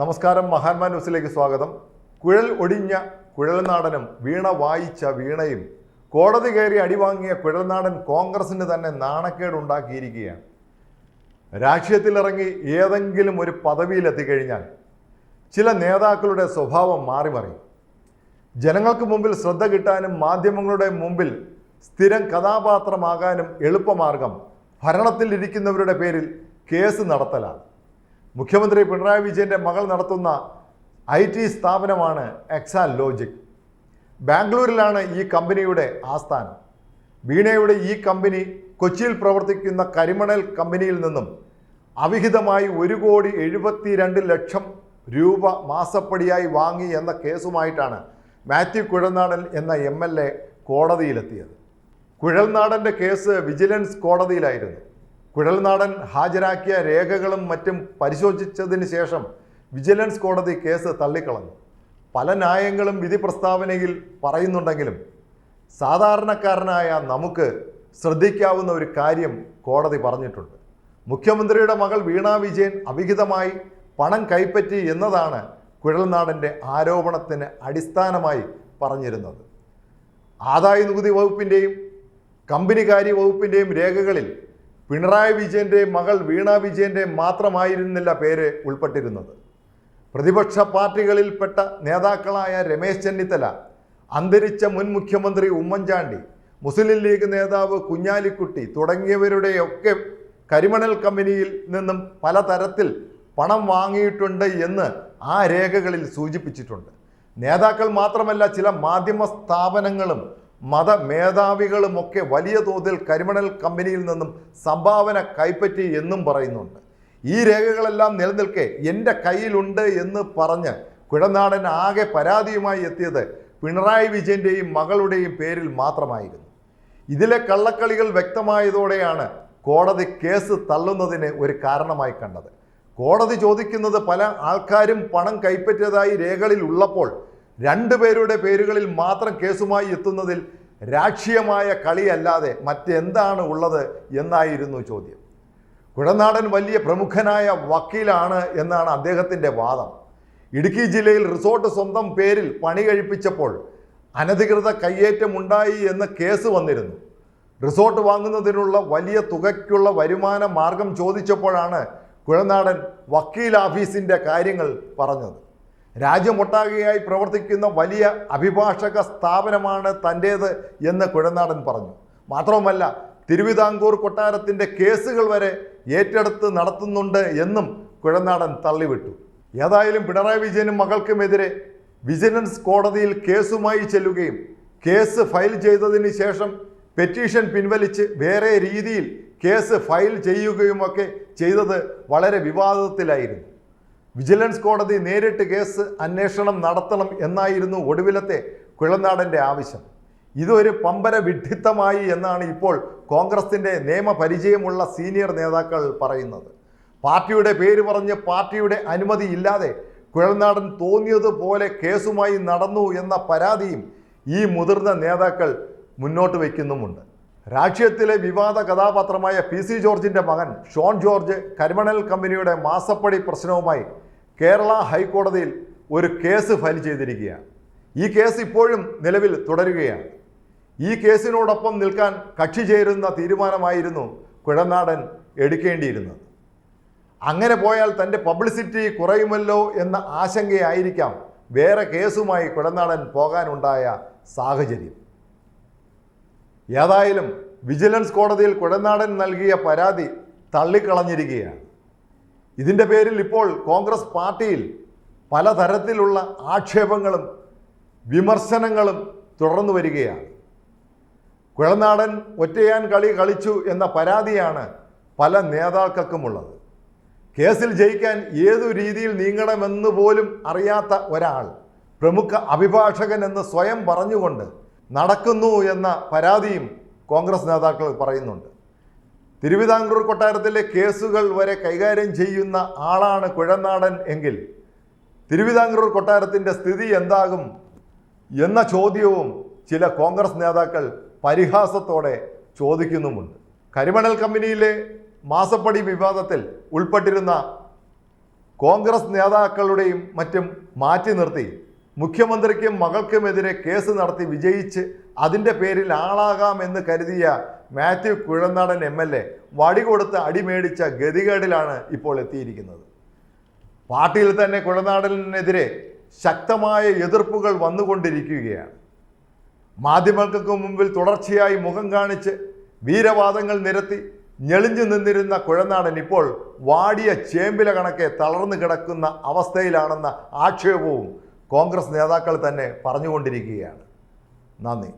നമസ്കാരം മഹാന്മാ ന്യൂസിലേക്ക് സ്വാഗതം. കുഴൽ ഒടിഞ്ഞ കുഴൽനാടനും വീണ വായിച്ച വീണയും കോടതി കയറി അടിവാങ്ങിയ കുഴൽനാടൻ കോൺഗ്രസിന് തന്നെ നാണക്കേടുണ്ടാക്കിയിരിക്കുകയാണ്. രാഷ്ട്രീയത്തിലിറങ്ങി ഏതെങ്കിലും ഒരു പദവിയിലെത്തിക്കഴിഞ്ഞാൽ ചില നേതാക്കളുടെ സ്വഭാവം മാറി മറിയും ജനങ്ങൾക്ക് മുമ്പിൽ ശ്രദ്ധ കിട്ടാനും മാധ്യമങ്ങളുടെ മുമ്പിൽ സ്ഥിരം കഥാപാത്രമാകാനും എളുപ്പമാർഗം ഭരണത്തിലിരിക്കുന്നവരുടെ പേരിൽ കേസ് നടത്തലാണ്. മുഖ്യമന്ത്രി പിണറായി വിജയന്റെ മകൾ നടത്തുന്ന ഐ ടി സ്ഥാപനമാണ് എക്സാൽ ലോജിക്. ബാംഗ്ലൂരിലാണ് ഈ കമ്പനിയുടെ ആസ്ഥാനം. വീണയുടെ ഈ കമ്പനി കൊച്ചിയിൽ പ്രവർത്തിക്കുന്ന കരിമണൽ കമ്പനിയിൽ നിന്നും അവിഹിതമായി ഒരു കോടി എഴുപത്തിരണ്ട് ലക്ഷം രൂപ മാസപ്പടിയായി വാങ്ങി എന്ന കേസുമായിട്ടാണ് മാത്യു കുഴൽനാടൻ എന്ന എം എൽ എ കോടതിയിലെത്തിയത്. കുഴൽനാടന്റെ കേസ് വിജിലൻസ് കോടതിയിലായിരുന്നു. കുഴൽനാടൻ ഹാജരാക്കിയ രേഖകളും മറ്റും പരിശോധിച്ചതിന് ശേഷം വിജിലൻസ് കോടതി കേസ് തള്ളിക്കളഞ്ഞു. പല ന്യായങ്ങളും വിധി പ്രസ്താവനയിൽ പറയുന്നുണ്ടെങ്കിലും സാധാരണക്കാരനായ നമുക്ക് ശ്രദ്ധിക്കാവുന്ന ഒരു കാര്യം കോടതി പറഞ്ഞിട്ടുണ്ട്. മുഖ്യമന്ത്രിയുടെ മകൾ വീണ വിജയൻ അവിഹിതമായി പണം കൈപ്പറ്റി എന്നതാണ് കുഴൽനാടന്റെ ആരോപണത്തിന് അടിസ്ഥാനമായി പറഞ്ഞിരുന്നത്. ആദായ നികുതി വകുപ്പിന്റെയും കമ്പനികാര്യ വകുപ്പിന്റെയും രേഖകളിൽ പിണറായി വിജയന്റെ മകൾ വീണ വിജയന്റെ മാത്രമായിരുന്നില്ല പേര് ഉൾപ്പെട്ടിരുന്നത്. പ്രതിപക്ഷ പാർട്ടികളിൽപ്പെട്ട നേതാക്കളായ രമേശ് ചെന്നിത്തല അന്തരിച്ച മുൻ മുഖ്യമന്ത്രി ഉമ്മൻചാണ്ടി മുസ്ലിം ലീഗ് നേതാവ് കുഞ്ഞാലിക്കുട്ടി തുടങ്ങിയവരുടെയൊക്കെ കരിമണൽ കമ്പനിയിൽ നിന്നും പലതരത്തിൽ പണം വാങ്ങിയിട്ടുണ്ട് എന്ന് ആ രേഖകളിൽ സൂചിപ്പിച്ചിട്ടുണ്ട്. നേതാക്കൾ മാത്രമല്ല ചില മാധ്യമ സ്ഥാപനങ്ങളും മത മേധാവികളുമൊക്കെ വലിയ തോതിൽ കരിമണൽ കമ്പനിയിൽ നിന്നും സംഭാവന കൈപ്പറ്റി എന്നും പറയുന്നുണ്ട്. ഈ രേഖകളെല്ലാം നിലനിൽക്കെ എന്റെ കയ്യിലുണ്ട് എന്ന് പറഞ്ഞ് കുഴനാടൻ ആകെ പരാതിയുമായി എത്തിയത് പിണറായി വിജയന്റെയും മകളുടെയും പേരിൽ മാത്രമായിരുന്നു. ഇതിലെ കള്ളക്കളികൾ വ്യക്തമായതോടെയാണ് കോടതി കേസ് തള്ളുന്നതിന് ഒരു കാരണമായി കണ്ടത്. കോടതി ചോദിക്കുന്നത് പല ആൾക്കാരും പണം കൈപ്പറ്റിയതായി രേഖകളിൽ ഉള്ളപ്പോൾ രണ്ടുപേരുടെ പേരുകളിൽ മാത്രം കേസുമായി എത്തുന്നതിൽ രാഷ്ട്രീയമായ കളിയല്ലാതെ മറ്റെന്താണ് ഉള്ളത് എന്നായിരുന്നു ചോദ്യം. കുഴനാടൻ വലിയ പ്രമുഖനായ വക്കീലാണ് എന്നാണ് അദ്ദേഹത്തിന്റെ വാദം. ഇടുക്കി ജില്ലയിൽ റിസോർട്ട് സ്വന്തം പേരിൽ പണി കഴിപ്പിച്ചപ്പോൾ അനധികൃത കയ്യേറ്റമുണ്ടായി എന്ന കേസ് വന്നിരുന്നു. റിസോർട്ട് വാങ്ങുന്നതിനുള്ള വലിയ തുകയ്ക്കുള്ള വരുമാന മാർഗം ചോദിച്ചപ്പോഴാണ് കുഴനാടൻ വക്കീൽ ഓഫീസിന്റെ കാര്യങ്ങൾ പറഞ്ഞത്. രാജ്യമൊട്ടാകെയായി പ്രവർത്തിക്കുന്ന വലിയ അഭിഭാഷക സ്ഥാപനമാണ് തന്റേത് എന്ന് കുഴനാടൻ പറഞ്ഞു. മാത്രവുമല്ല തിരുവിതാംകൂർ കൊട്ടാരത്തിന്റെ കേസുകൾ വരെ ഏറ്റെടുത്ത് നടത്തുന്നുണ്ട് എന്നും കുഴനാടൻ തള്ളിവിട്ടു. ഏതായാലും പിണറായി വിജയനും മകൾക്കുമെതിരെ വിജിലൻസ് കോടതിയിൽ കേസുമായി ചെല്ലുകയും കേസ് ഫയൽ ചെയ്തതിന് ശേഷം പെറ്റീഷൻ പിൻവലിച്ച് വേറെ രീതിയിൽ കേസ് ഫയൽ ചെയ്യുകയുമൊക്കെ ചെയ്തത് വളരെ വിവാദത്തിലായിരുന്നു. വിജിലൻസ് കോടതി നേരിട്ട് കേസ് അന്വേഷണം നടത്തണം എന്നായിരുന്നു ഒടുവിലത്തെ കുഴനാടന്റെ ആവശ്യം. ഇതൊരു പമ്പര വിഡ്ഢിത്തമായി എന്നാണ് ഇപ്പോൾ കോൺഗ്രസിന്റെ നിയമപരിചയമുള്ള സീനിയർ നേതാക്കൾ പറയുന്നത്. പാർട്ടിയുടെ പേര് പറഞ്ഞ് പാർട്ടിയുടെ അനുമതി ഇല്ലാതെ കുഴൽനാടൻ തോന്നിയതുപോലെ കേസുമായി നടന്നു എന്ന പരാതിയും ഈ മുതിർന്ന നേതാക്കൾ മുന്നോട്ട് വയ്ക്കുന്നുമുണ്ട്. രാഷ്ട്രീയത്തിലെ വിവാദ കഥാപാത്രമായ പി സി ജോർജിന്റെ മകൻ ഷോൺ ജോർജ് കരിമണൽ കമ്പനിയുടെ മാസപ്പടി പ്രശ്നവുമായി കേരള ഹൈക്കോടതിയിൽ ഒരു കേസ് ഫയൽ ചെയ്തിരിക്കുകയാണ്. ഈ കേസ് ഇപ്പോഴും നിലവിൽ തുടരുകയാണ്. ഈ കേസിനോടൊപ്പം നിൽക്കാൻ കക്ഷി ചേരുന്ന തീരുമാനമായിരുന്നു കുഴനാടൻ എടുക്കേണ്ടിയിരുന്നത്. അങ്ങനെ പോയാൽ തന്റെ പബ്ലിസിറ്റി കുറയുമല്ലോ എന്ന ആശങ്കയായിരിക്കാം വേറെ കേസുമായി കുഴനാടൻ പോകാനുണ്ടായ സാഹചര്യം. ഏതായാലും വിജിലൻസ് കോടതിയിൽ കുഴനാടൻ നൽകിയ പരാതി തള്ളിക്കളഞ്ഞിരിക്കുകയാണ്. ഇതിന്റെ പേരിൽ ഇപ്പോൾ കോൺഗ്രസ് പാർട്ടിയിൽ പലതരത്തിലുള്ള ആക്ഷേപങ്ങളും വിമർശനങ്ങളും തുടർന്നു വരികയാണ്. കുഴനാടൻ ഒറ്റയാൻ കളി കളിച്ചു എന്ന പരാതിയാണ് പല നേതാക്കൾക്കുമുള്ളത്. കേസിൽ ജയിക്കാൻ ഏതു രീതിയിൽ നീങ്ങണമെന്ന് പോലും അറിയാത്ത ഒരാൾ പ്രമുഖ അഭിഭാഷകൻ എന്ന് സ്വയം പറഞ്ഞുകൊണ്ട് നടക്കുന്നു എന്ന പരാതിയും കോൺഗ്രസ് നേതാക്കൾ പറയുന്നുണ്ട്. തിരുവിതാംകൂർ കൊട്ടാരത്തിലെ കേസുകൾ വരെ കൈകാര്യം ചെയ്യുന്ന ആളാണ് കുഴനാടൻ എങ്കിൽ തിരുവിതാംകൂർ കൊട്ടാരത്തിന്റെ സ്ഥിതി എന്താകും എന്ന ചോദ്യവും ചില കോൺഗ്രസ് നേതാക്കൾ പരിഹാസത്തോടെ ചോദിക്കുന്നുമുണ്ട്. കരിമണൽ കമ്പനിയിലെ മാസപ്പടി വിവാദത്തിൽ ഉൾപ്പെട്ടിരുന്ന കോൺഗ്രസ് നേതാക്കളുടെയും മറ്റും മാറ്റി നിർത്തി. മുഖ്യമന്ത്രിക്കും മകൾക്കുമെതിരെ കേസ് നടത്തി വിജയിച്ച് അതിന്റെ പേരിൽ ആളാകാമെന്ന് കരുതിയ Mathew Kuzhalnadan M L A വടികൊടുത്ത് അടിമേടിച്ച ഗതികേടിലാണ് ഇപ്പോൾ എത്തിയിരിക്കുന്നത്. പാർട്ടിയിൽ തന്നെ കുഴനാടനെതിരെ ശക്തമായ എതിർപ്പുകൾ വന്നുകൊണ്ടിരിക്കുകയാണ്. മാധ്യമങ്ങൾക്ക് മുമ്പിൽ തുടർച്ചയായി മുഖം കാണിച്ച് വീരവാദങ്ങൾ നിരത്തി ഞെളിഞ്ഞു നിന്നിരുന്ന കുഴനാടൻ ഇപ്പോൾ വാടിയ ചേമ്പില കണക്കെ തളർന്നു കിടക്കുന്ന അവസ്ഥയിലാണെന്ന ആക്ഷേപവും കോൺഗ്രസ് നേതാക്കൾ തന്നെ പറഞ്ഞുകൊണ്ടിരിക്കുകയാണ്. നന്ദി.